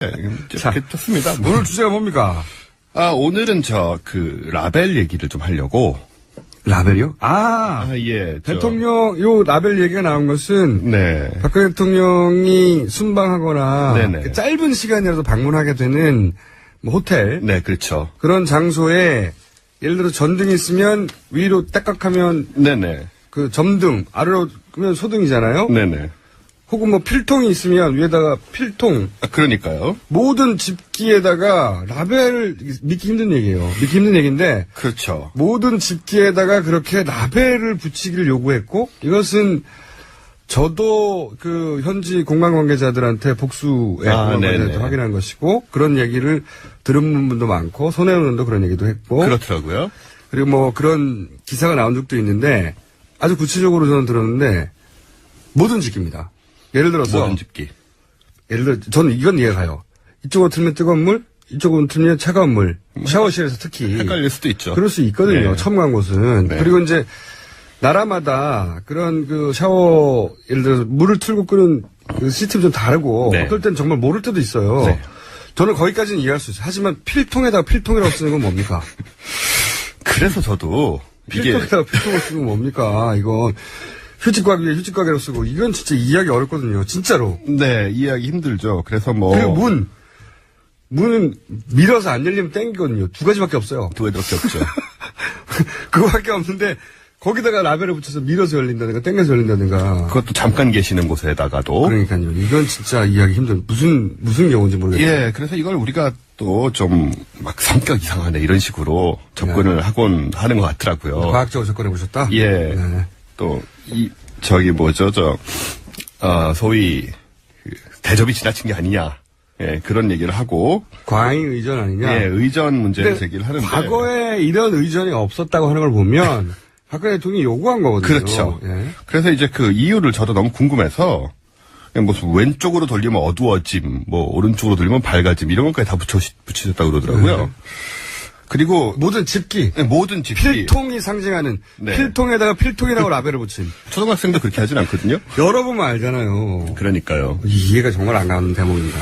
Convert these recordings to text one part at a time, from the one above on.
네, 자. 괜찮습니다. 오늘 주제가 뭡니까? 아, 오늘은 저, 그, 라벨 얘기를 좀 하려고. 라벨이요? 아, 아, 예. 저- 대통령, 요 라벨 얘기가 나온 것은 네. 박근혜 대통령이 순방하거나 네네. 그 짧은 시간이라도 방문하게 되는 뭐 호텔 네, 그렇죠. 그런 장소에 예를 들어 전등이 있으면 위로 딱딱하면 네네. 그 점등 아래로 그러면 소등이잖아요. 네네. 혹은 뭐 필통이 있으면 위에다가 필통 아, 그러니까요. 모든 집기에다가 라벨을 믿기 힘든 얘기예요. 믿기 힘든 얘기인데 그렇죠. 모든 집기에다가 그렇게 라벨을 붙이기를 요구했고 이것은 저도 그 현지 공간 관계자들한테 복수의 아. 관계자한테 확인한 것이고 그런 얘기를 들은 분도 많고 손혜원 의원도 그런 얘기도 했고 그렇더라고요. 그리고 뭐 그런 기사가 나온 적도 있는데 아주 구체적으로 저는 들었는데 모든 집기입니다. 예를 들어서 모든 집기. 예를 들어 저는 이건 이해가 가요. 이쪽으로 틀면 뜨거운 물, 이쪽으로 틀면 차가운 물. 샤워실에서 특히 헷갈릴 수도 있죠. 그럴 수 있거든요. 네. 처음 간 곳은. 네. 그리고 이제 나라마다 그런 그 샤워 예를 들어서 물을 틀고 끄는 그 시스템이 좀 다르고 네. 어떨 땐 정말 모를 때도 있어요. 네. 저는 거기까지는 이해할 수 있어요. 하지만 필통에다가 필통이라고 쓰는 건 뭡니까? 그래서 저도 필통에다가 필통을 쓰는 건 뭡니까? 이건 휴지곽 위에 휴지곽이라고 쓰고 이건 진짜 이해하기 어렵거든요. 진짜로. 네, 이해하기 힘들죠. 그래서 뭐 그리고 문. 문은 밀어서 안 열리면 땡기거든요. 두 가지밖에 없어요. 두 개밖에 없죠. 그거밖에 없는데 거기다가 라벨을 붙여서 밀어서 열린다든가 땡겨서 열린다든가. 그것도 잠깐 계시는 곳에다가도 그러니까요. 이건 진짜 이해하기 힘든 무슨 무슨 경우인지 모르겠어요. 예, 그래서 이걸 우리가 또 좀 막 성격 이상하네 이런 식으로 접근을 하곤 하는 것 같더라고요. 과학적으로 접근해 보셨다? 예. 네. 또 이 저기 뭐죠 저 어, 소위 그 대접이 지나친 게 아니냐. 예, 그런 얘기를 하고 과잉 의전 아니냐? 예, 의전 문제를 제기를 하는데 과거에 이런 의전이 없었다고 하는 걸 보면 박근혜 대통령이 요구한 거거든요. 그렇죠. 예. 그래서 이제 그 이유를 저도 너무 궁금해서 무슨 왼쪽으로 돌리면 어두워짐, 뭐 오른쪽으로 돌리면 밝아짐 이런 것까지 다 붙여 붙이셨다고 그러더라고요. 네. 그리고 모든 집기. 네, 모든 집이 필통이 상징하는 네. 필통에다가 필통이라고 라벨을 붙인 초등학생도 그렇게 하진 않거든요. 열어보면 알잖아요. 그러니까요. 이해가 정말 안 가는 대목입니다.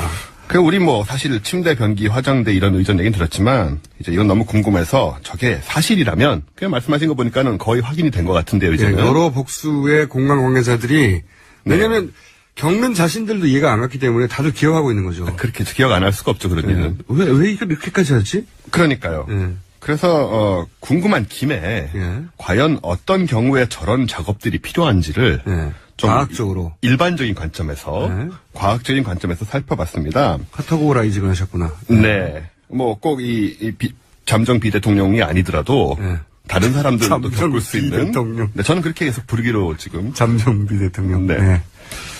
그 우리 뭐 사실 침대, 변기, 화장대 이런 의전 얘기는 들었지만 이제 이건 너무 궁금해서 저게 사실이라면 그냥 말씀하신 거 보니까는 거의 확인이 된 것 같은데요. 예, 이제는 여러 복수의 공간 관계자들이 왜냐하면 겪는 자신들도 이해가 안 갔기 때문에 다들 기억하고 있는 거죠. 그렇게 기억 안 할 수가 없죠 그런 예. 일은. 왜, 왜 이걸 이렇게까지 하지? 그러니까요. 예. 그래서 어, 궁금한 김에 예. 과연 어떤 경우에 저런 작업들이 필요한지를 예. 좀 과학적으로. 일반적인 관점에서 네. 과학적인 관점에서 살펴봤습니다. 카타고 라이징을 하셨구나. 네. 뭐 꼭이 잠정 비대통령이 아니더라도 네. 다른 사람들도 잠정 겪을 수 있는. 비대통령. 네, 저는 그렇게 계속 부르기로 지금. 잠정 비 대통령. 네.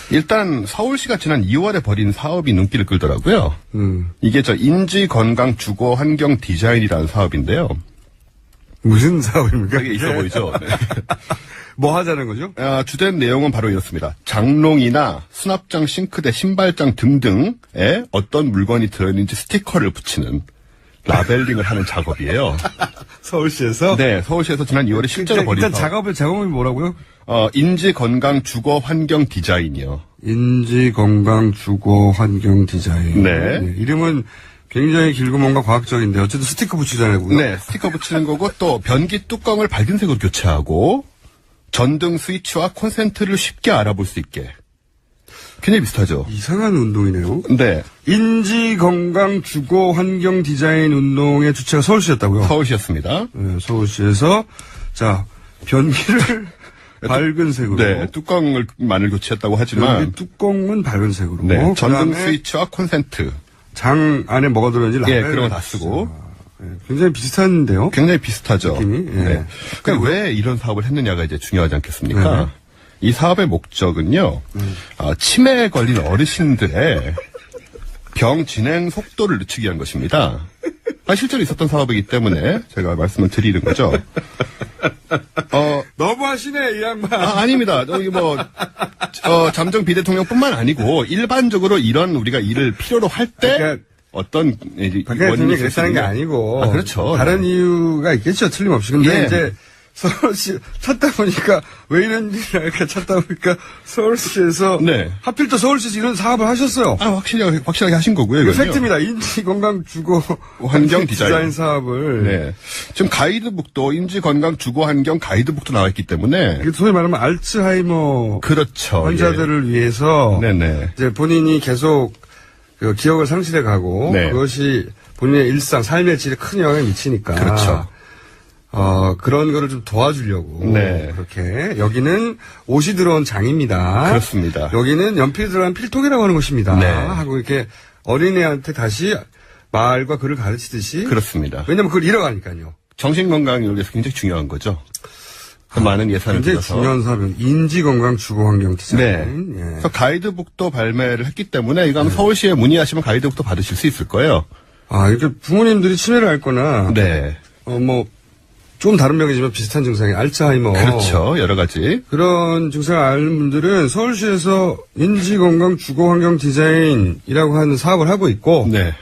네. 일단 서울시가 지난 2월에 벌인 사업이 눈길을 끌더라고요. 음. 이게 저 인지 건강 주거 환경 디자인이라는 사업인데요. 무슨 사업입니까? 되게 있어 보이죠. 네. 뭐 하자는 거죠? 아, 주된 내용은 바로 이렇습니다. 장롱이나 수납장, 싱크대, 신발장 등등에 어떤 물건이 들어있는지 스티커를 붙이는 라벨링을 하는 작업이에요. 서울시에서? 네, 서울시에서 지난 2월에 실제로 벌인 일단. 작업의 작업이 뭐라고요? 어, 인지 건강 주거 환경 디자인이요. 인지 건강 주거 환경 디자인. 네. 이름은 굉장히 길고 뭔가 과학적인데 어쨌든 스티커 붙이잖아요. 네, 스티커 붙이는 거고 또 변기 뚜껑을 밝은 색으로 교체하고 전등 스위치와 콘센트를 쉽게 알아볼 수 있게. 굉장히 비슷하죠. 이상한 운동이네요. 네, 인지 건강 주거 환경 디자인 운동의 주체가 서울시였다고요? 서울시였습니다. 네, 서울시에서 자 변기를 밝은 색으로. 네, 뚜껑을 만을 교체했다고 하지만 변기 뚜껑은 밝은 색으로. 네, 전등 스위치와 콘센트. 장 안에 뭐가 들어있는지 예, 라벨을 그런 거 다 쓰고. 네, 굉장히 비슷한데요. 굉장히 비슷하죠. 느낌이, 예. 네. 그러니까 왜 이런 사업을 했느냐가 이제 중요하지 않겠습니까? 네. 이 사업의 목적은요, 아, 치매에 걸린 어르신들의 병 진행 속도를 늦추기 위한 것입니다. 아, 실제로 있었던 사업이기 때문에 제가 말씀을 드리는 거죠. 어, 너무 하시네 이 양반. 아, 아닙니다. 여기 뭐, 어, 잠정 비대통령뿐만 아니고, 일반적으로 이런 우리가 일을 필요로 할 때, 그러니까 어떤, 박근혜 원인이 그랬다는 게 아니고 아, 그렇죠. 다른 이유가 있겠죠 틀림없이 근데 예. 이제 서울시 찾다 보니까 왜 이런 일이 날까 찾다 보니까 서울시에서 네. 하필 또 서울시에서 이런 사업을 하셨어요. 아, 확실하게, 확실하게 하신 거고요. 이거. 팩트입니다. 인지 건강 주거 환경 디자인. 사업을 네. 지금 가이드북도, 인지 건강 주거 환경 가이드북도 나와 있기 때문에. 이게 소위 말하면 알츠하이머 그렇죠. 환자들을 위해서 예. 네네. 이제 본인이 계속 그 기억을 상실해 가고 네. 그것이 본인의 일상 삶의 질에 큰 영향을 미치니까 그렇죠. 어 그런 거를 좀 도와주려고 네. 그렇게 여기는 옷이 들어온 장입니다. 그렇습니다. 여기는 연필이 들어간 필통이라고 하는 것입니다. 네. 하고 이렇게 어린애한테 다시 말과 글을 가르치듯이 그렇습니다. 왜냐면 그걸 잃어가니까요. 정신건강을 위해서 굉장히 중요한 거죠. 그 많은 예산을 굉장히 들여서. 중요한 사업은 인지건강 주거환경 네. 디자인. 예. 그래서 가이드북도 발매를 했기 때문에 이거 아마 서울시에 문의하시면 가이드북도 받으실 수 있을 거예요. 아, 이렇게 부모님들이 치매를 앓거나, 네. 어, 뭐, 좀 다른 병이지만 비슷한 증상이 알츠하이머. 그렇죠. 여러 가지. 그런 증상을 앓는 분들은 서울시에서 인지건강 주거환경 디자인이라고 하는 사업을 하고 있고, 네.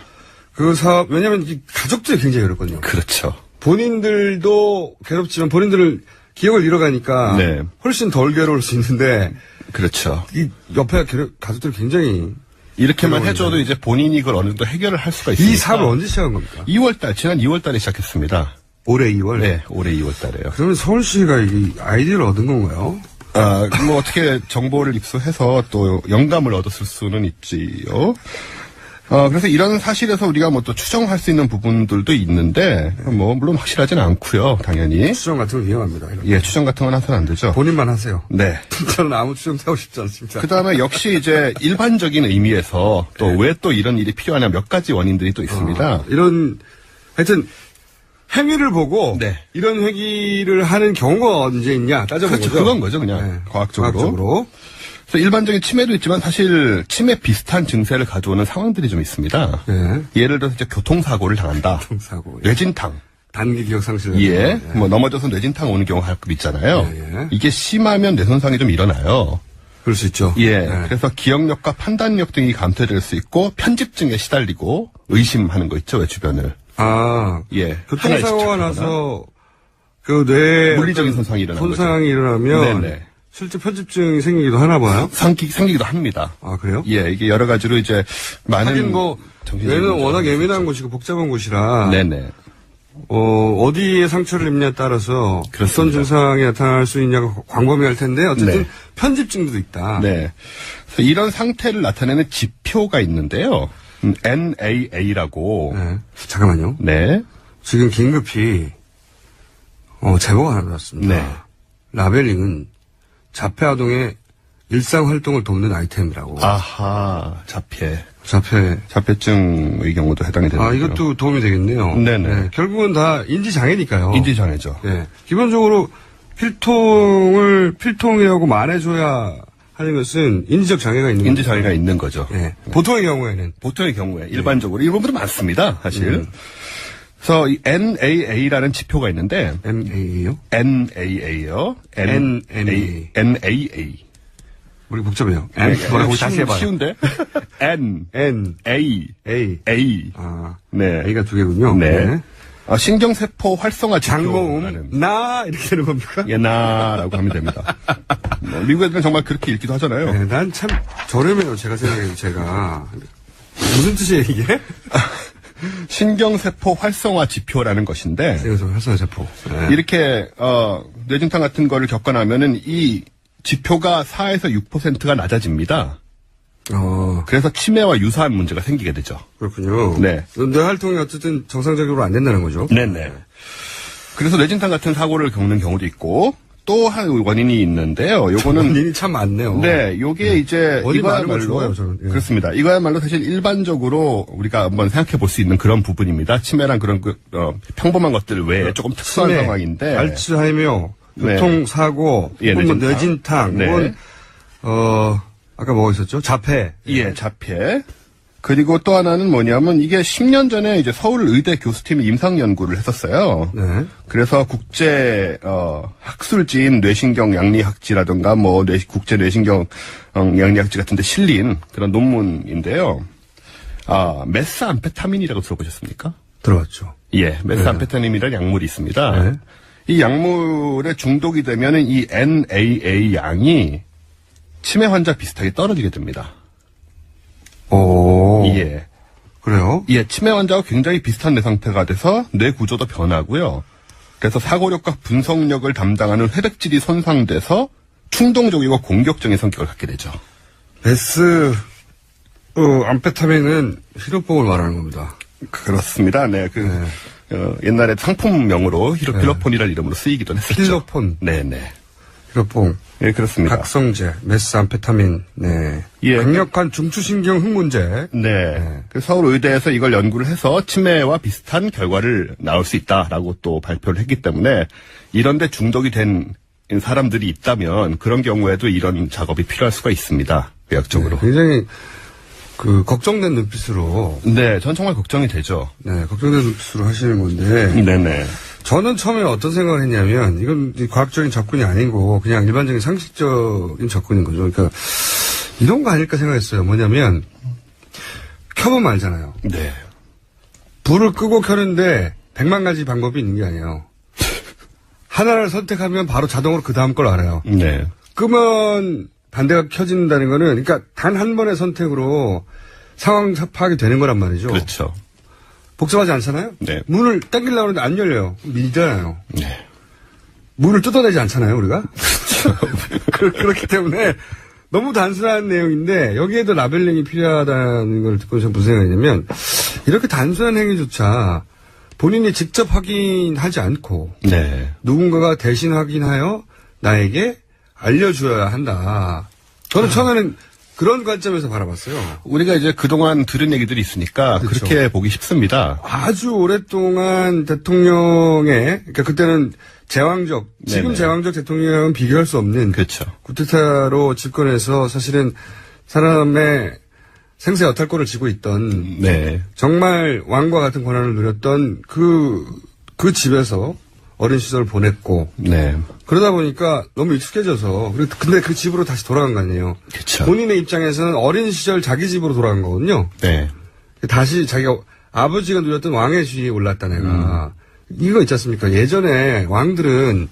그 사업, 왜냐면 이 가족들이 굉장히 어렵거든요. 그렇죠. 본인들도 괴롭지만 본인들을 기억을 잃어가니까 네. 훨씬 덜 괴로울 수 있는데, 그렇죠. 이 옆에 괴롭- 가족들이 굉장히 이렇게만. 해줘도 이제 본인이 그걸 어느 정도 해결을 할 수가 있습니다. 이 사업을 언제 시작한 겁니까? 2월달, 지난 2월달에 시작했습니다. 올해 2월. 네, 올해 2월 달에요. 그러면 서울시가 이 아이디어를 얻은 건가요? 아, 뭐 어떻게 정보를 입수해서 또 영감을 얻었을 수는 있지요. 어, 그래서 이런 사실에서 우리가 뭐 또 추정할 수 있는 부분들도 있는데, 뭐, 물론 확실하진 않고요 당연히. 추정 같은 거 위험합니다. 예, 추정 같은 건 해서는 안 되죠. 본인만 하세요. 네. 저는 아무 추정도 하고 싶지 않습니다. 그 다음에 역시 이제 일반적인 의미에서 또 왜또 이런 일이 필요하냐 몇 가지 원인들이 또 있습니다. 아, 이런 하여튼 행위를 보고 네. 이런 행위를 하는 경우가 언제 있냐 따져보죠. 그렇죠. 그건 거죠, 그냥. 과학적으로. 과학적으로. 그래서 일반적인 치매도 있지만 사실 치매 비슷한 증세를 가져오는 상황들이 좀 있습니다. 네. 예를 들어서 이제 교통사고를 당한다. 사고. 뇌진탕. 단기 기억 상실. 예. 뭐 넘어져서 뇌진탕 오는 경우 가끔 있잖아요. 예, 예. 이게 심하면 뇌 손상이 좀 일어나요. 그럴 수 있죠. 예. 네. 그래서 기억력과 판단력 등이 감퇴될 수 있고 편집증에 시달리고 의심하는 거 있죠, 왜 주변을. 아, 예. 교통사고가 집착하거나. 나서 그 뇌 물리적인 손상이 일어나는 손상이 일어나면 네네. 실제 편집증이 생기기도 하나 봐요. 생기, 생기기도 합니다. 아 그래요? 예, 이게 여러 가지로 이제 많은 뭐 뇌는 워낙 예민한. 곳이고 복잡한 곳이라 네네. 어, 어디에 상처를 입냐에 따라서 그렇습니다. 증상이 나타날 수 있냐가 광범위할 텐데 어쨌든 네. 편집증도 있다. 네. 그래서 이런 상태를 나타내는 지표가 있는데요. 음, NAA라고. 네. 잠깐만요. 네. 지금 긴급히 어, 제보가 하나 받았습니다. 네. 라벨링은 자폐 아동의 일상 활동을 돕는 아이템이라고. 아하, 자폐. 자폐. 자폐증의 경우도 해당이 되는 아, 이것도 도움이 되겠네요. 네네. 결국은 다 인지장애니까요. 인지장애죠. 네. 기본적으로 필통을 필통이라고 말해줘야 하는 것은 인지적 장애가 있는 인지 장애가 있는 거죠. 거죠. 네. 보통의 경우에는 보통의 경우에 일반적으로 이런 분들 많습니다, 사실. 음. 그래서 이 NAA라는 지표가 있는데 MA예요? NAA요. NMA. NAA. 우리 복잡해요. M 뭐라고 다시 해봐요. 쉬운데? N N A A A. 아 네. A가 두 개군요. 네. 아, 신경세포 활성화 장모음 나 이렇게 되는 겁니까? 예 나라고 하면 됩니다. 뭐, 미국 애들은 정말 그렇게 읽기도 하잖아요. 네, 난 참 저렴해요. 제가 생각해도 제가 무슨 뜻이에요 이게? 신경세포 활성화 지표라는 것인데 여기서 활성화 세포. 네. 이렇게 어, 뇌진탕 같은 거를 겪어나면은 이 지표가 4에서 6%가 낮아집니다. 어 그래서 치매와 유사한 문제가 생기게 되죠. 그렇군요. 네. 뇌 활동이 어쨌든 정상적으로 안 된다는 거죠. 네네. 그래서 뇌진탕 같은 사고를 겪는 경우도 있고 또 한 원인이 있는데요. 요거는 원인이 참 많네요. 네, 요게 이제 많은 거 이거야말로. 예. 그렇습니다. 이거야말로 사실 일반적으로 우리가 한번 생각해 볼 수 있는 그런 부분입니다. 치매란 그런 그 어, 평범한 것들 외에 조금 특수한 치매, 상황인데 알츠하이머, 네. 교통사고, 예, 혹은 뭐 뇌진탕. 뇌진탕, 네. 어 아까 뭐가 있었죠? 자폐. 예, 자폐. 그리고 또 하나는 뭐냐면 이게 10년 전에 이제 서울 의대 교수팀이 임상 연구를 했었어요. 네. 그래서 국제 어, 학술지인 뇌신경 양리학지라든가 뭐 뇌, 국제 뇌신경 어, 양리학지 같은 데 실린 그런 논문인데요. 아 메스암페타민이라고 들어보셨습니까? 들어왔죠. 예, 메스암페타민이라는 약물이 있습니다. 네. 이 약물에 중독이 되면은 이 NAA 양이 치매 환자 비슷하게 떨어지게 됩니다. 오. 예. 그래요? 예, 치매 환자와 굉장히 비슷한 뇌 상태가 돼서 뇌 구조도 변하고요. 그래서 사고력과 분석력을 담당하는 회백질이 손상돼서 충동적이고 공격적인 성격을 갖게 되죠. 베스, 어, 암페타민은 히로뽕을 말하는 겁니다. 그렇습니다. 네, 그 어, 옛날에 상품명으로 히로 필로폰이라는 이름으로 쓰이기도 했었죠. 필로폰, 네, 네. 히로뽕, 예, 그렇습니다. 각성제, 메스 암페타민, 네. 예. 강력한 중추신경 흥분제. 네. 그 서울 의대에서 이걸 연구를 해서 치매와 비슷한 결과를 나올 수 있다라고 또 발표를 했기 때문에 이런데 중독이 된 사람들이 있다면 그런 경우에도 이런 작업이 필요할 수가 있습니다. 의학적으로. 굉장히 그 걱정된 눈빛으로 네, 전 정말 걱정이 되죠. 네 걱정된 눈빛으로 하시는 건데 네네. 저는 처음에 어떤 생각을 했냐면 이건 과학적인 접근이 아니고 그냥 일반적인 상식적인 접근인 거죠. 그러니까 이런 거 아닐까 생각했어요. 뭐냐면 켜보면 알잖아요. 네. 불을 끄고 켜는데 백만 가지 방법이 있는 게 아니에요. 하나를 선택하면 바로 자동으로 그 다음 걸 알아요. 네. 끄면 반대가 켜진다는 거는 그러니까 단 한 번의 선택으로 상황 파악이 되는 거란 말이죠. 그렇죠. 복잡하지 않잖아요? 네. 문을 당기려고 하는데 안 열려요. 밀잖아요. 네. 문을 뜯어내지 않잖아요, 우리가? 그- 그렇기 때문에 너무 단순한 내용인데 여기에도 라벨링이 필요하다는 걸 듣고 저는 무슨 생각이냐면 이렇게 단순한 행위조차 본인이 직접 확인하지 않고 네. 누군가가 대신 확인하여 나에게 알려줘야 한다. 저는 처음에는 그런 관점에서 바라봤어요. 우리가 이제 그동안 들은 얘기들이 있으니까 그 그렇죠. 렇게 보기 쉽습니다. 아주 오랫동안 대통령의, 그러니까 그때는 제왕적, 지금 네네. 제왕적 대통령은 비교할 수 없는 그렇죠. 구테타로 집권해서 사실은 사람의 생사 여탈권을 쥐고 있던 네. 정말 왕과 같은 권한을 누렸던 그, 그 집에서 어린 시절을 보냈고 네. 그러다 보니까 너무 익숙해져서 그리고 근데 그 집으로 다시 돌아간 거 아니에요. 그쵸. 본인의 입장에서는 어린 시절 자기 집으로 돌아간 거거든요. 네. 다시 자기가 아버지가 누렸던 왕의 지위에 올랐다 내가 이거 있지 않습니까? 예전에 왕들은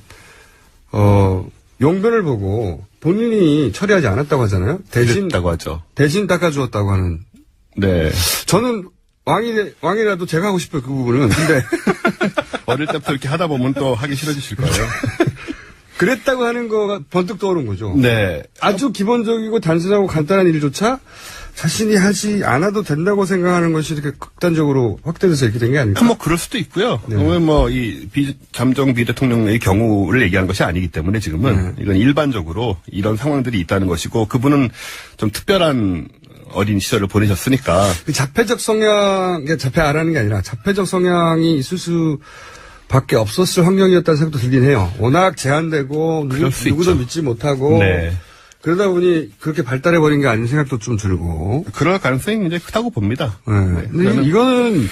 어 용변을 보고 본인이 처리하지 않았다고 하잖아요. 대신 그랬다고 하죠. 대신 닦아주었다고 하는. 네. 저는 왕이 왕이라도 제가 하고 싶어요 그 부분은. 근데 어릴 때부터 이렇게 하다 보면 또 하기 싫어지실 거예요. 그랬다고 하는 거가 번뜩 떠오른 거죠. 네. 아주 기본적이고 단순하고 간단한 일조차 자신이 하지 않아도 된다고 생각하는 것이 이렇게 극단적으로 확대돼서 이렇게 된 게 아닐까? 뭐 그럴 수도 있고요. 왜냐면 뭐이 잠정 비대통령의 경우를 얘기하는 것이 아니기 때문에 지금은 이건 일반적으로 이런 상황들이 있다는 것이고 그분은 좀 특별한 어린 시절을 보내셨으니까 그 자폐적 성향, 그러니까 자폐아라는 게 아니라 자폐적 성향이 있을 수 밖에 없었을 환경이었다는 생각도 들긴 해요. 워낙 제한되고 누구, 수 있죠. 믿지 못하고 네. 그러다 보니 그렇게 발달해 버린 게 아닌 생각도 좀 들고. 그럴 가능성이 굉장히 크다고 봅니다. 네. 근데 저는 이거는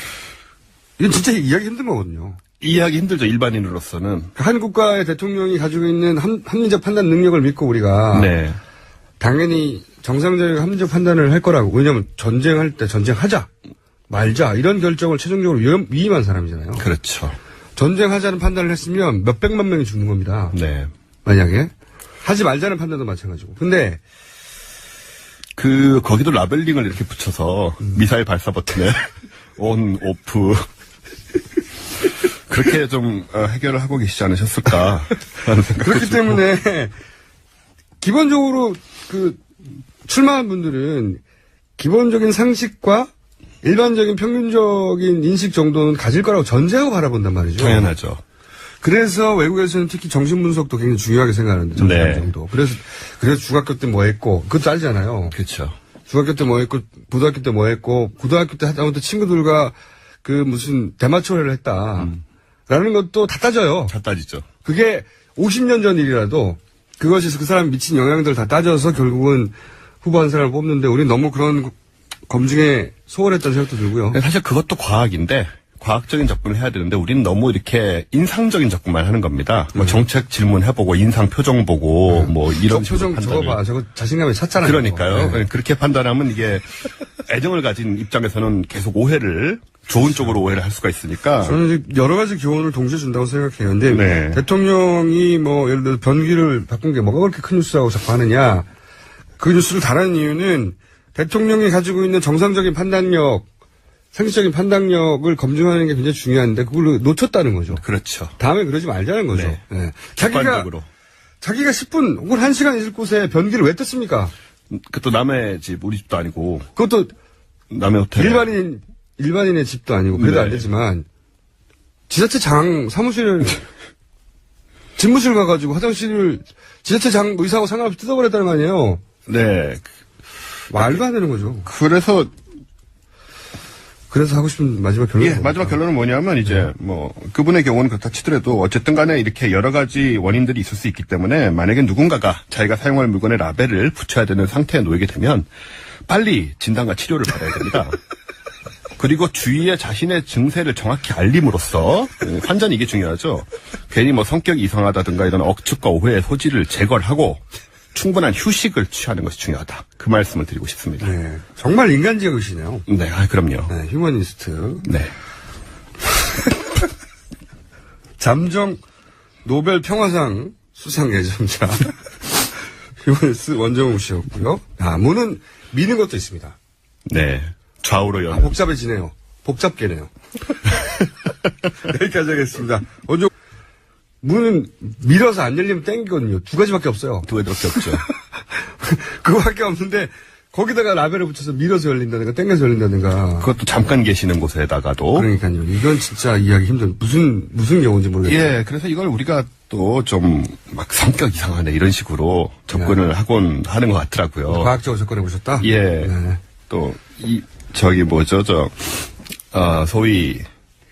이건 진짜 이해하기 힘든 거거든요. 이해하기 힘들죠 일반인으로서는. 한 국가의 대통령이 가지고 있는 합, 합리적 판단 능력을 믿고 우리가 네. 당연히 정상적인 합리적 판단을 할 거라고. 왜냐하면 전쟁할 때 전쟁하자 말자 이런 결정을 최종적으로 위험, 위임한 사람이잖아요. 그렇죠. 전쟁하자는 판단을 했으면 몇 백만 명이 죽는 겁니다. 네. 만약에 하지 말자는 판단도 마찬가지고. 근데 그 거기도 라벨링을 이렇게 붙여서 미사일 발사 버튼에 온 오프 그렇게 좀 어, 해결을 하고 계시지 않으셨을까 하는 생각이 그렇기. 때문에 기본적으로 그 출마한 분들은 기본적인 상식과 일반적인 평균적인 인식 정도는 가질 거라고 전제하고 바라본단 말이죠. 당연하죠. 그래서 외국에서는 특히 정신 분석도 굉장히 중요하게 생각하는데 정신 네. 정도. 그래서 그래서 중학교 때 뭐 했고 그것도 알잖아요. 그렇죠. 중학교 때 뭐 했고 고등학교 때 뭐 했고 고등학교 때 하다못해 친구들과 그 무슨 대마초회를 했다. 라는 것도 다 따져요. 다 따지죠. 그게 50년 전 일이라도 그것이 그 사람 미친 영향들 다 따져서 결국은 후보 한 사람을 뽑는데 우리 너무 그런 검증에 소홀했다는 생각도 들고요. 사실 그것도 과학인데 과학적인 접근을 해야 되는데 우리는 너무 이렇게 인상적인 접근만 하는 겁니다. 네. 뭐 정책 질문해보고 인상 표정 보고 뭐 이런 저 표정 저거. 봐. 저거 자신감이 찼잖아요. 그러니까요. 네. 그렇게 판단하면 이게 애정을 가진 입장에서는 계속 오해를 좋은 쪽으로 오해를 할 수가 있으니까 저는 이제 여러 가지 교훈을 동시에 준다고 생각해요. 근데 네. 대통령이 뭐 예를 들어 변기를 바꾼 게 뭐가 그렇게 큰 뉴스라고 자꾸 하느냐. 그 뉴스를 다루는 이유는 대통령이 가지고 있는 정상적인 판단력, 상식적인 판단력을 검증하는 게 굉장히 중요한데 그걸 놓쳤다는 거죠. 그렇죠. 다음에 그러지 말자는 거죠. 네. 네. 자기가. 자기가 10분 혹은 1시간 있을 곳에 변기를 왜 떴습니까? 그것도 남의 집 우리 집도 아니고 그것도 남의 호텔 일반인 일반인의 집도 아니고 그래도 네. 안 되지만 지자체 장 사무실을 집무실 가가지고 화장실을 지자체 장 의사하고 상관없이 뜯어버렸다는 거 아니에요. 네. 말도 안 되는 거죠. 그래서 그래서 하고 싶은 마지막 결론. 예, 마지막 결론은 뭐냐면 이제 뭐 그분의 경우는 그렇다 치더라도 어쨌든 간에 이렇게 여러 가지 원인들이 있을 수 있기 때문에 만약에 누군가가 자기가 사용할 물건에 라벨을 붙여야 되는 상태에 놓이게 되면 빨리 진단과 치료를 받아야 됩니다. 그리고 주위에 자신의 증세를 정확히 알림으로써 예, 환자는 이게 중요하죠. 괜히 뭐 성격이 이상하다든가 이런 억측과 오해의 소지를 제거를 하고 충분한 휴식을 취하는 것이 중요하다. 그 말씀을 드리고 싶습니다. 네. 정말 인간지역이시네요. 네, 아, 그럼요. 네, 휴머니스트. 네. 잠정 노벨 평화상 수상 예정자. 휴머니스트 원정우 씨였고요. 아, 문은 미는 것도 있습니다. 네. 좌우로 아, 연. 복잡해지네요. 복잡게네요. 여기까지 하겠습니다. 먼저 문은 밀어서 안 열리면 땡기거든요. 두 가지밖에 없어요. 두 개밖에 없죠. 그거밖에 없는데 거기다가 라벨을 붙여서 밀어서 열린다든가 땡겨서 열린다든가. 그것도 잠깐 계시는 곳에다가도. 그러니까요. 이건 진짜 이해하기 힘든 무슨 무슨 경우인지 모르겠어요. 예, 그래서 이걸 우리가 또 좀 막 성격 이상하네 이런 식으로 접근을 하곤 하는 것 같더라고요. 과학적으로 접근해 보셨다. 예. 네. 또이 저기 뭐죠 저 어, 소위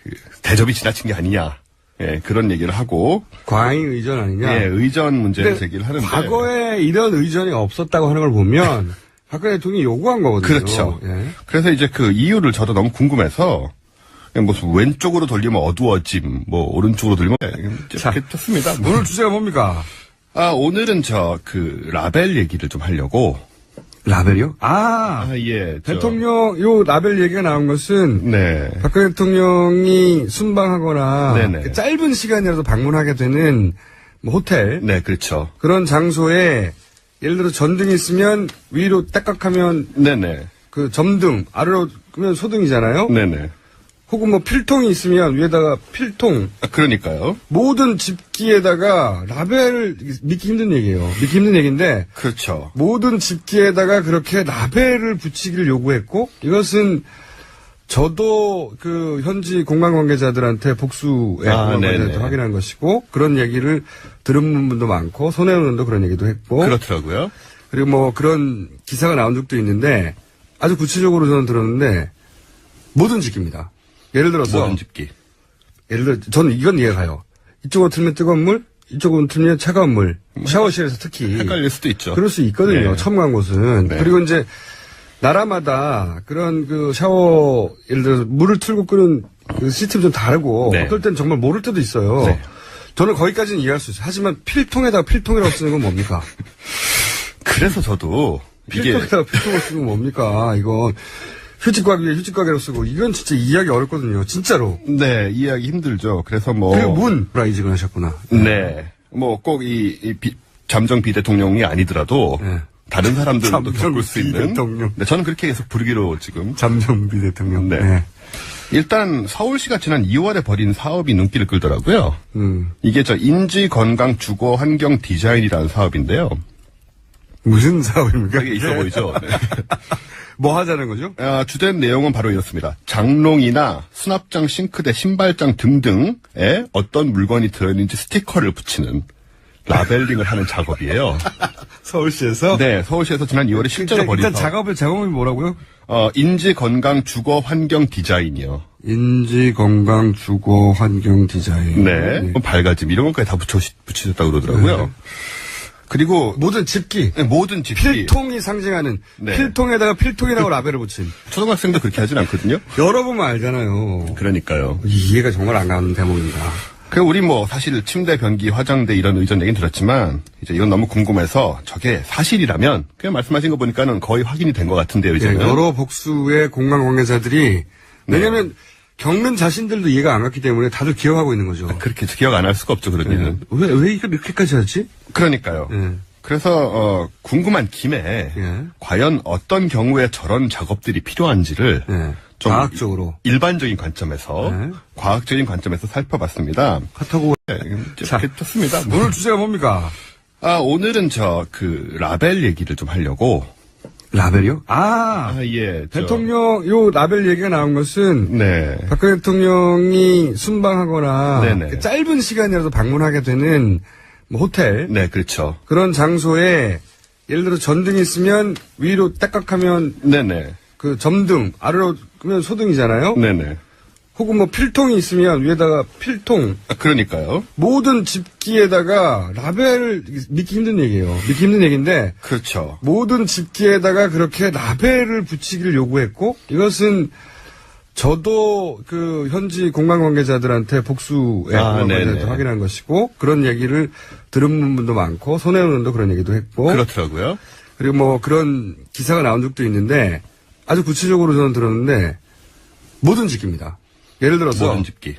그 대접이 지나친 게 아니냐. 예, 그런 얘기를 하고 과잉 의전 아니냐. 예, 의전 문제를 제기를 하는데 과거에 이런 의전이 없었다고 하는 걸 보면 박근혜 대통령이 요구한 거거든요. 그렇죠. 예. 그래서 이제 그 이유를 저도 너무 궁금해서 무슨 왼쪽으로 돌리면 어두워짐, 뭐 오른쪽으로 돌리면 자, 괜찮습니다. 오늘 주제가 뭡니까? 아 오늘은 저 그 라벨 얘기를 좀 하려고. 라벨이요? 아, 아 예. 저- 대통령 요 라벨 얘기가 나온 것은 네. 박근혜 대통령이 순방하거나 네네. 그 짧은 시간이라도 방문하게 되는 뭐 호텔 네 그렇죠. 그런 장소에 예를 들어 전등이 있으면 위로 딱딱하면 네네. 그 점등 아래로 끄면 소등이잖아요. 네네. 혹은 뭐 필통이 있으면 위에다가 필통 아, 그러니까요. 모든 집기에다가 라벨을 믿기 힘든 얘기예요. 믿기 힘든 얘기인데 그렇죠. 모든 집기에다가 그렇게 라벨을 붙이기를 요구했고 이것은 저도 그 현지 공간 관계자들한테 복수의 아. 관계자한테 확인한 것이고 그런 얘기를 들은 분도 많고 손혜원 의원도 그런 얘기도 했고 그렇더라고요. 그리고 뭐 그런 기사가 나온 적도 있는데 아주 구체적으로 저는 들었는데 모든 집기입니다. 예를 들어서 모든 집기. 예를 들어 저는 이건 이해가 가요. 이쪽으로 틀면 뜨거운 물, 이쪽으로 틀면 차가운 물. 샤워실에서 특히 헷갈릴 수도 있죠. 그럴 수 있거든요. 네. 처음 간 곳은. 네. 그리고 이제 나라마다 그런 그 샤워 예를 들어서 물을 틀고 끄는 그 시스템이 좀 다르고 네. 어떨 땐 정말 모를 때도 있어요. 네. 저는 거기까지는 이해할 수 있어요. 하지만 필통에다가 필통이라고 쓰는 건 뭡니까? 그래서 저도 이게 필통에다가 필통을 쓰는 건 뭡니까? 이건 휴지과기 위에 휴지과기로 쓰고 이건 진짜 이해하기 어렵거든요. 진짜로. 네 이해하기 힘들죠. 그래서 뭐 그리고 문 브라이직을 하셨구나. 네. 뭐 꼭이 잠정 비대통령이 아니더라도 네. 다른 사람들도 겪을 수 있는. 비대통령. 네, 저는 그렇게 계속 부르기로 지금. 잠정비 대통령. 네. 네. 일단 서울시가 지난 2월에 벌인 사업이 눈길을 끌더라고요. 음. 이게 저 인지 건강 주거 환경 디자인이라는 사업인데요. 무슨 사업입니까? 되게 있어 보이죠. 네. 뭐 하자는 거죠? 아, 주된 내용은 바로 이렇습니다. 장롱이나 수납장, 싱크대, 신발장 등등에 어떤 물건이 들어있는지 스티커를 붙이는 라벨링을 하는 작업이에요. 서울시에서? 네, 서울시에서 지난 2월에 실제로 일단, 벌인 일단 사업. 작업의 작업이 뭐라고요? 어, 인지 건강 주거 환경 디자인이요. 인지 건강 주거 환경 디자인. 네. 뭐 밝아짐 이런 것까지 다 붙여 붙이셨다고 그러더라고요. 그리고 모든 집기. 모든 집기 필통이 상징하는 네. 필통에다가 필통이라고 라벨을 붙인. 초등학생도 그렇게 하진 않거든요. 열어보면 알잖아요. 그러니까요. 이해가 정말 안 가는 대목입니다. 그 우리 뭐 사실 침대, 변기, 화장대 이런 의전 얘기는 들었지만 이제 이건 너무 궁금해서 저게 사실이라면 그냥 말씀하신 거 보니까는 거의 확인이 된 것 같은데요. 예, 이제는 여러 복수의 공간 관계자들이 왜냐하면 겪는 자신들도 이해가 안 갔기 때문에 다들 기억하고 있는 거죠. 그렇게 기억 안 할 수가 없죠 그런 일은. 왜, 왜 이걸 이렇게까지 하지? 그러니까요. 예. 그래서 어, 궁금한 김에 예. 과연 어떤 경우에 저런 작업들이 필요한지를 예. 좀 과학적으로. 일반적인 관점에서 네. 과학적인 관점에서 살펴봤습니다. 카타고 네, 자. 자, 좋습니다. 오늘 주제가 뭡니까? 아 오늘은 저 그 라벨 얘기를 좀 하려고. 라벨이요? 아, 아 예. 저- 대통령 요 라벨 얘기가 나온 것은 네. 박근혜 대통령이 순방하거나 네네. 그 짧은 시간이라도 방문하게 되는 뭐 호텔 네 그렇죠. 그런 장소에 예를 들어 전등이 있으면 위로 딱딱하면 네네. 그 점등 아래로 끄면 소등이잖아요. 네네. 혹은 뭐 필통이 있으면 위에다가 필통 아, 그러니까요. 모든 집기에다가 라벨을 믿기 힘든 얘기예요. 믿기 힘든 얘기인데 그렇죠. 모든 집기에다가 그렇게 라벨을 붙이기를 요구했고 이것은 저도 그 현지 공간 관계자들한테 복수의 아. 관계자한테 확인한 것이고 그런 얘기를 들은 분도 많고 의원도 그런 얘기도 했고 그렇더라고요. 그리고 뭐 그런 기사가 나온 적도 있는데 아주 구체적으로 저는 들었는데 모든 집기입니다. 예를 들어서 모든 집기.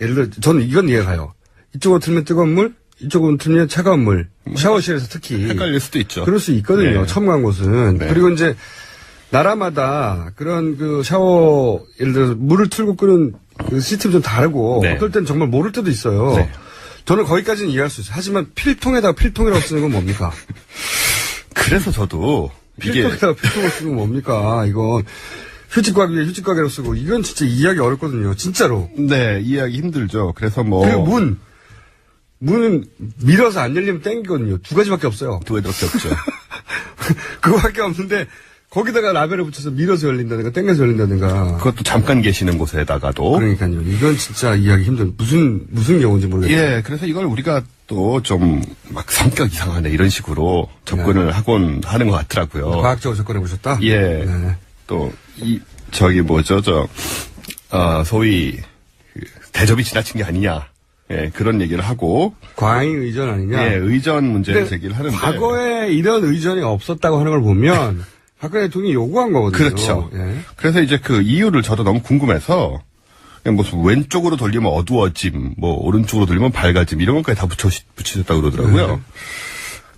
예를 들어 저는 이건 이해가 가요. 이쪽으로 틀면 뜨거운 물, 이쪽으로 틀면 차가운 물. 샤워실에서 특히 헷갈릴 수도 있죠. 그럴 수 있거든요. 네. 처음 간 곳은. 네. 그리고 이제 나라마다 그런 그 샤워 예를 들어서 물을 틀고 끄는 그 시스템이 좀 다르고 네. 어떨 땐 정말 모를 때도 있어요. 네. 저는 거기까지는 이해할 수 있어요. 하지만 필통에다가 필통이라고 쓰는 건 뭡니까? 그래서 저도 필통에다가 필통을 쓰는 건 뭡니까? 이건 휴직과기 위해 휴직과기로 쓰고 이건 진짜 이해하기 어렵거든요. 진짜로. 네 이해하기 힘들죠. 그래서 뭐 그리고 문. 문은 밀어서 안 열리면 땡기거든요. 두 가지밖에 없어요. 두 개밖에 없죠. 그거밖에 없는데 거기다가 라벨을 붙여서 밀어서 열린다든가 땡겨서 열린다든가. 그것도 잠깐 계시는 곳에다가도 그러니까요. 이건 진짜 이해하기 힘든 무슨 무슨 경우인지 모르겠어요. 예, 그래서 이걸 우리가 또 좀 막 성격 이상하네 이런 식으로 접근을 하곤 하는 것 같더라고요. 과학적으로 접근해 보셨다. 예. 네. 또 이 저기 뭐죠 저 어, 소위 그 대접이 지나친 게 아니냐. 예, 그런 얘기를 하고 과잉 의전 아니냐. 예, 의전 문제를 제기를 하는데 과거에 이런 의전이 없었다고 하는 걸 보면 박근혜 대통령이 요구한 거거든요. 그렇죠. 예. 그래서 이제 그 이유를 저도 너무 궁금해서 무슨 왼쪽으로 돌리면 어두워짐, 뭐 오른쪽으로 돌리면 밝아짐 이런 것까지 다 붙여 붙이셨다고 그러더라고요. 네.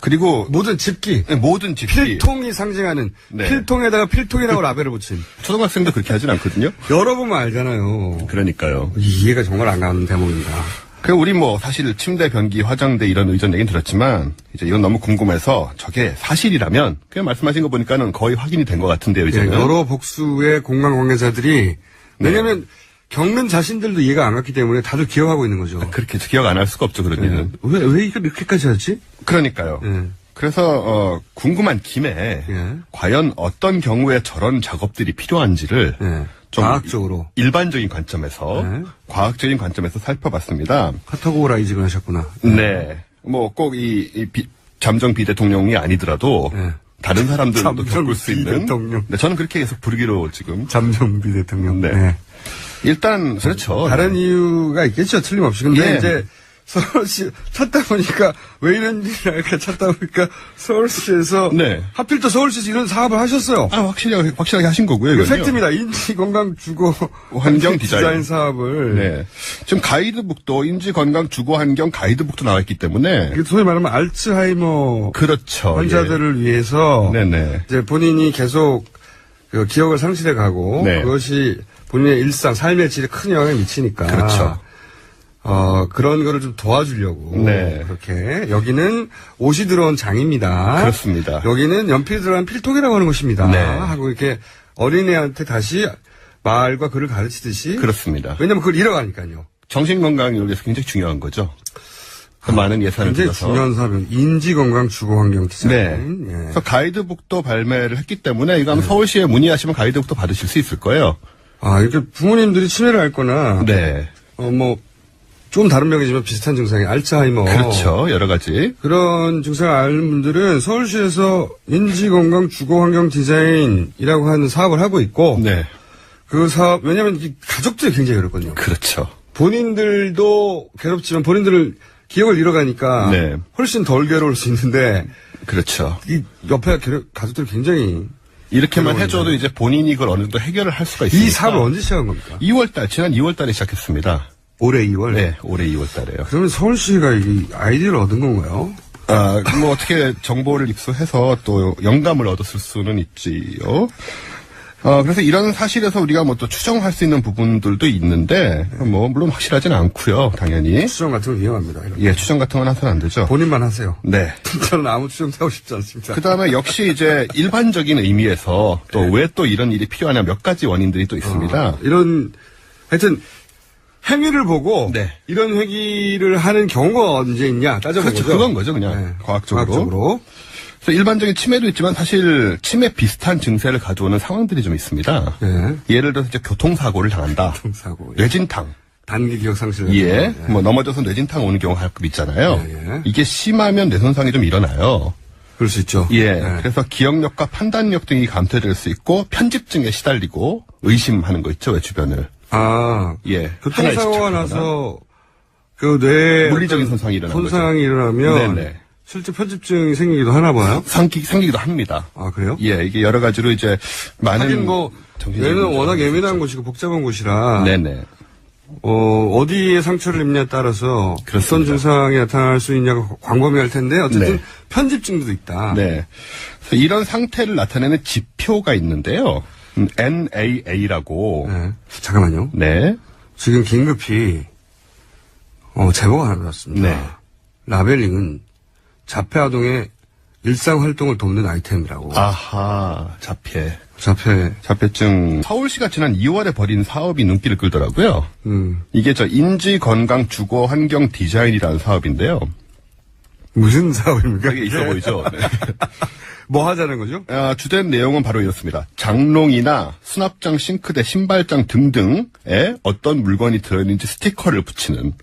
그리고 모든 집기. 모든 집기 필통이 상징하는 네. 필통에다가 필통이라고 라벨을 붙인. 초등학생도 그렇게 하진 않거든요. 열어보면 알잖아요. 그러니까요. 이해가 정말 안 가는 대목입니다. 그 우리 뭐 사실 침대, 변기, 화장대 이런 의전 얘기는 들었지만 이제 이건 너무 궁금해서 저게 사실이라면 그냥 말씀하신 거 보니까는 거의 확인이 된 것 같은데요. 예, 이제는 여러 복수의 공간 관계자들이 왜냐하면 겪는 자신들도 이해가 안 갔기 때문에 다들 기억하고 있는 거죠. 그렇게 기억 안 할 수가 없죠 그런 일은. 왜, 왜 이걸 이렇게까지 하지? 그러니까요. 예. 그래서 어, 궁금한 김에 예. 과연 어떤 경우에 저런 작업들이 필요한지를 예. 좀 과학적으로. 일반적인 관점에서 네. 과학적인 관점에서 살펴봤습니다. 카타고 라 이직을 하셨구나. 네. 뭐 꼭이 잠정 비대통령이 아니더라도 네. 다른 사람들도 잠정 겪을 수 있는. 비대통령. 네, 저는 그렇게 계속 부르기로 지금. 잠정 비 대통령. 네. 일단 그렇죠. 다른 이유가 있겠죠, 틀림없이. 근데 예. 이제 서울시 찾다 보니까 왜 이런 일이 날까 찾다 보니까 서울시에서 네. 하필 또 서울시에서 이런 사업을 하셨어요. 아 확실하게 확실하게 하신 거고요. 이건요. 팩트입니다. 인지 건강 주거 환경 디자인. 사업을 네. 지금 가이드북도 인지 건강 주거 환경 가이드북도 나와 있기 때문에 소위 말하면 알츠하이머 그렇죠. 환자들을 위해서 예. 네네. 이제 본인이 계속 그 기억을 상실해 가고 네. 그것이 본인의 일상 삶의 질에 큰 영향을 미치니까 그렇죠. 어 그런 거를 좀 도와주려고 네. 그렇게 여기는 옷이 들어온 장입니다. 그렇습니다. 여기는 연필이 들어간 필통이라고 하는 것입니다. 네. 하고 이렇게 어린애한테 다시 말과 글을 가르치듯이 그렇습니다. 왜냐면 그걸 잃어가니까요. 정신 건강을 위해서 굉장히 중요한 거죠. 많은 예산을 굉장히 들여서. 중요한 사업은 인지 건강 주거 환경 네. 디자인. 예. 그래서 가이드북도 발매를 했기 때문에 이거 아마 서울시에 문의하시면 가이드북도 받으실 수 있을 거예요. 아 이렇게 부모님들이 치매를 앓거나 네. 어, 뭐, 좀 다른 병이지만 비슷한 증상이 알츠하이머. 그렇죠. 여러 가지. 그런 증상을 앓는 분들은 서울시에서 인지건강 주거환경 디자인이라고 하는 사업을 하고 있고 네. 그 사업 왜냐하면 이 가족들이 굉장히 어렵거든요. 그렇죠. 본인들도 괴롭지만 본인들을 기억을 잃어가니까 네. 훨씬 덜 괴로울 수 있는데 그렇죠. 이 옆에 가족들이 굉장히 이렇게만. 해줘도 이제 본인이 그걸 어느 정도 해결을 할 수가 있습니다. 이 사업을 언제 시작한 겁니까? 2월달, 지난 2월달에 시작했습니다. 올해 2월. 네, 올해 2월달에요. 그러면 서울시가 이 아이디어를 얻은 건가요? 아, 뭐 어떻게 정보를 입수해서 또 영감을 얻었을 수는 있지요. 어, 그래서 이런 사실에서 우리가 뭐 또 추정할 수 있는 부분들도 있는데, 뭐, 물론 확실하지는 않고요 당연히. 추정 같은 건 위험합니다. 이런. 예, 추정 같은 건 해서는 안 되죠. 본인만 하세요. 네. 저는 아무 추정도 하고 싶지 않습니다. 그 다음에 역시 이제 일반적인 의미에서 또 왜 또 이런 일이 필요하냐 몇 가지 원인들이 또 있습니다. 이런 하여튼 행위를 보고 네. 이런 행위를 하는 경우가 언제 있냐 따져보는 그렇죠. 그건 거죠, 그냥. 네. 과학적으로. 과학적으로. 그래서 일반적인 치매도 있지만 사실 치매 비슷한 증세를 가져오는 상황들이 좀 있습니다. 네. 예를 들어서 이제 교통사고를 당한다. 사고. 뇌진탕. 단기 기억 상실. 예. 뭐 넘어져서 뇌진탕 오는 경우가 가끔 있잖아요. 예, 예. 이게 심하면 뇌손상이 좀 일어나요. 그럴 수 있죠. 예. 네. 그래서 기억력과 판단력 등이 감퇴될 수 있고 편집증에 시달리고 의심하는 거 있죠, 왜 주변을. 아, 예. 교통사고가. 나서 그 뇌 물리적인 손상이 일어나는 손상이 일어나면 네네. 실제 편집증이 생기기도 하나 봐요. 생기, 생기기도 합니다. 아 그래요? 예, 이게 여러 가지로 이제 많은 뭐 뇌는 워낙 예민한. 곳이고 복잡한 곳이라 네네. 어, 어디에 상처를 입냐에 따라서 어떤 그렇습니다. 증상이 나타날 수 있냐가 광범위할 텐데 어쨌든 네. 편집증도 있다. 네. 이런 상태를 나타내는 지표가 있는데요. 음, NAA라고. 네. 잠깐만요. 네. 지금 긴급히 어, 제보가 하나 들었습니다. 네. 라벨링은 자폐 아동의 일상 활동을 돕는 아이템이라고. 아하, 자폐. 자폐. 자폐증. 서울시가 지난 2월에 벌인 사업이 눈길을 끌더라고요. 음. 이게 저 인지 건강 주거 환경 디자인이라는 사업인데요. 무슨 사업입니까? 되게 있어 보이죠? 네. 뭐 하자는 거죠? 아, 주된 내용은 바로 이렇습니다. 장롱이나 수납장, 싱크대, 신발장 등등에 어떤 물건이 들어있는지 스티커를 붙이는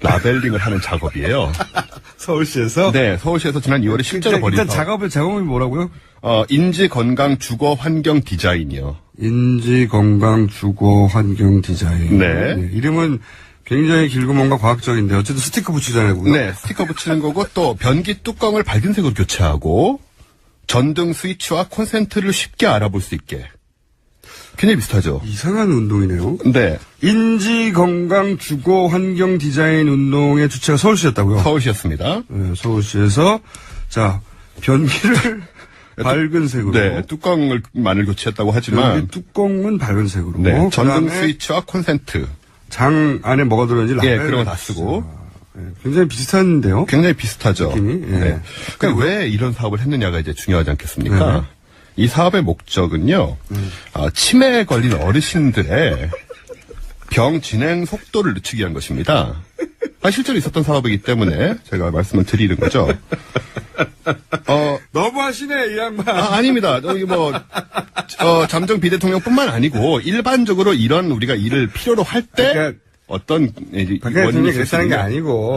라벨링을 하는 작업이에요. 서울시에서. 네, 서울시에서 지난 2월에 실제로 벌인 일단 사업. 작업의 작업이 뭐라고요? 어, 인지 건강 주거 환경 디자인이요. 인지 건강 주거 환경 디자인. 네. 이름은 굉장히 길고 뭔가 과학적인데 어쨌든 스티커 붙이잖아요. 그거. 네, 스티커 붙이는 거고 또 변기 뚜껑을 밝은 색으로 교체하고 전등 스위치와 콘센트를 쉽게 알아볼 수 있게. 굉장히 비슷하죠. 이상한 운동이네요. 네, 인지 건강 주거 환경 디자인 운동의 주체가 서울시였다고요? 서울시였습니다. 네, 서울시에서 자 변기를 밝은 색으로. 네, 뚜껑을 만을 교체했다고 변기 하지만 뚜껑은 밝은 색으로. 네, 전등 스위치와 콘센트. 장 안에 뭐가 들어있는지 예, 라벨을 그런 거 다 쓰고 네, 굉장히 비슷한데요. 굉장히 비슷하죠. 느낌이, 예. 네. 그러니까 왜 이런 사업을 했느냐가 이제 중요하지 않겠습니까? 네. 이 사업의 목적은요, 아, 치매에 걸린 어르신들의 병 진행 속도를 늦추기 위한 것입니다. 아, 실제로 있었던 사업이기 때문에 제가 말씀을 드리는 거죠. 어, 너무 하시네 이 양반. 아, 아닙니다. 여기 뭐, 어, 잠정 비대통령뿐만 아니고 일반적으로 이런 우리가 일을 필요로 할때 그러니까 어떤 원인이 그랬다는 게. 아니고